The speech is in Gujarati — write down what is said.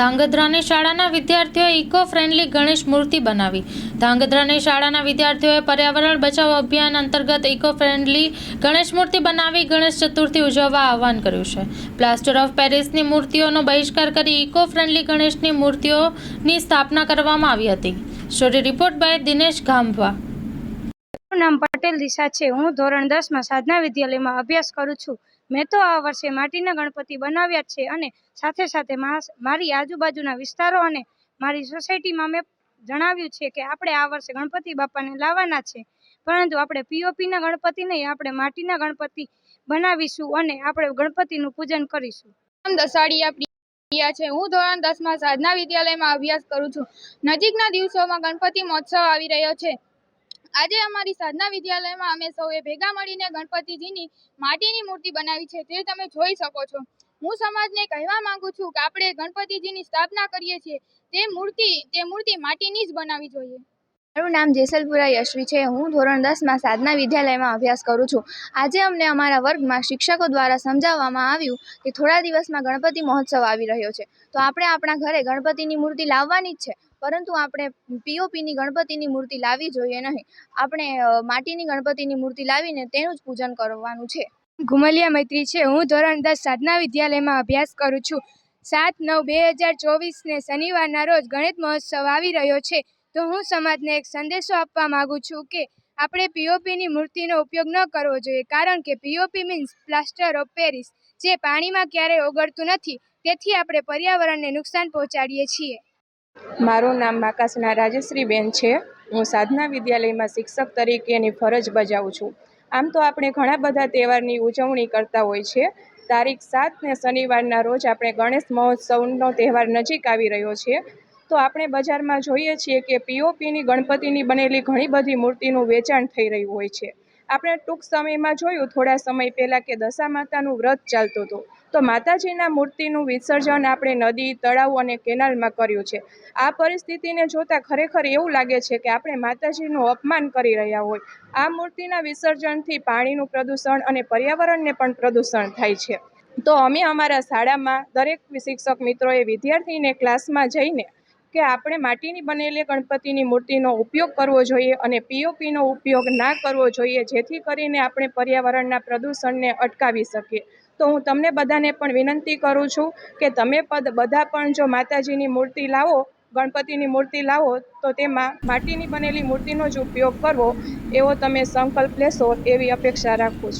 ધાંગધ્રાની શાળાના વિદ્યાર્થીઓએ ઇકો ફ્રેન્ડલી ગણેશ મૂર્તિ બનાવી. ધાંગધ્રાની શાળાના વિદ્યાર્થીઓએ પર્યાવરણ બચાવ અભિયાન અંતર્ગત ઇકો ફ્રેન્ડલી ગણેશ મૂર્તિ બનાવી ગણેશ ચતુર્થી ઉજવવા આહવાન કર્યું છે. પ્લાસ્ટર ઓફ પેરિસની મૂર્તિઓનો બહિષ્કાર કરી ઇકો ફ્રેન્ડલી ગણેશની મૂર્તિઓની સ્થાપના કરવામાં આવી હતી. સ્ટોરી રિપોર્ટ બાય દિનેશ ગામવા નામ પટેલ દિશા છે. હું ધોરણ દસમાં સાધના વિદ્યાલયમાં અભ્યાસ કરું છું. મેં તો આ વર્ષે માટીના ગણપતિ બનાવ્યા છે અને સાથે સાથે મારી આજુબાજુના વિસ્તારો અને મારી સોસાયટીમાં મેં જણાવ્યું છે કે આપણે આ વર્ષે ગણપતિ બાપાને લાવવાના છે. પરંતુ આપણે પીઓપીના ગણપતિ નહીં, આપણે માટીના ગણપતિ બનાવીશું અને આપણે ગણપતિનું પૂજન કરીશું. દસાડિયા પ્રિયા છે. હું ધોરણ દસમાં સાધના વિદ્યાલયમાં અભ્યાસ કરું છું. નજીકના દિવસોમાં ગણપતિ મહોત્સવ આવી રહ્યો છે. આજે અમારી સાધના વિદ્યાલયમાં અમે સૌએ ભેગા મળીને ગણપતિજીની માટીની મૂર્તિ બનાવી છે તે તમે જોઈ શકો છો. હું સમાજને કહેવા માંગુ છું કે આપણે ગણપતિજીની સ્થાપના કરીએ છીએ. તે મૂર્તિ તે મૂર્તિ માટીની જ બનાવવી જોઈએ. મારું નામ જેસલપુરા યશ્વી છે. હું ધોરણ દસમાં સાધના વિદ્યાલયમાં અભ્યાસ કરું છું. આજે અમને અમારા વર્ગમાં શિક્ષકો દ્વારા સમજાવવામાં આવ્યું કે થોડા દિવસમાં ગણપતિ મહોત્સવ આવી રહ્યો છે. તો આપણે આપણા ઘરે ગણપતિની મૂર્તિ લાવવાની જ છે. પરંતુ આપણે પીઓપીની ગણપતિની મૂર્તિ લાવવી જોઈએ નહીં. આપણે માટીની ગણપતિની મૂર્તિ લાવીને તેનું જ પૂજન કરવાનું છે. ઘુમલિયા મૈત્રી છે. હું ધોરણ દસ સાધના વિદ્યાલયમાં અભ્યાસ કરું છું. સાત નવ બે હજાર ચોવીસને શનિવારના રોજ ગણિત મહોત્સવ આવી રહ્યો છે. તો હું સમાજને એક સંદેશો આપવા માગું છું કે આપણે પીઓપીની મૂર્તિનો ઉપયોગ ન કરવો જોઈએ. કારણ કે POP means plaster of Paris જે પાણીમાં ક્યારેય ઓગળતું નથી. તેથી આપણે પર્યાવરણને નુકસાન પહોંચાડીએ છીએ. મારું નામ આકાશના રાજશ્રીબેન છે. હું સાધના વિદ્યાલયમાં શિક્ષક તરીકેની ફરજ બજાવું છું. આમ તો આપણે ઘણા બધા તહેવારની ઉજવણી કરતા હોય છે. તારીખ સાત ને શનિવારના રોજ આપણે ગણેશ મહોત્સવનો તહેવાર નજીક આવી રહ્યો છે. તો આપણે બજારમાં જોઈએ છીએ કે પીઓપીની ગણપતિની બનેલી ઘણી બધી મૂર્તિનું વેચાણ થઈ રહ્યું હોય છે. આપણે ટૂંક સમયમાં જોયું, થોડા સમય પહેલાં કે દશા માતાનું વ્રત ચાલતું હતું. તો માતાજીના મૂર્તિનું વિસર્જન આપણે નદી, તળાવ અને કેનાલમાં કર્યું છે. આ પરિસ્થિતિને જોતાં ખરેખર એવું લાગે છે કે આપણે માતાજીનું અપમાન કરી રહ્યા હોય. આ મૂર્તિના વિસર્જનથી પાણીનું પ્રદૂષણ અને પર્યાવરણને પણ પ્રદૂષણ થાય છે. તો અમે અમારા શાળામાં દરેક શિક્ષક મિત્રોએ વિદ્યાર્થીને ક્લાસમાં જઈને કે આપણે માટીની બનેલી ગણપતિની મૂર્તિનો ઉપયોગ કરવો જોઈએ અને પીઓપીનો ઉપયોગ ના કરવો જોઈએ જેથી કરીને આપણે પર્યાવરણના પ્રદૂષણને અટકાવી શકીએ. તો હું તમને બધાને પણ વિનંતી કરું છું કે તમે પદ બધા પણ જો માતાજીની મૂર્તિ લાવો, ગણપતિની મૂર્તિ લાવો, તો તેમાં માટીની બનેલી મૂર્તિનો જ ઉપયોગ કરવો, એવો તમે સંકલ્પ લેશો એવી અપેક્ષા રાખું છું.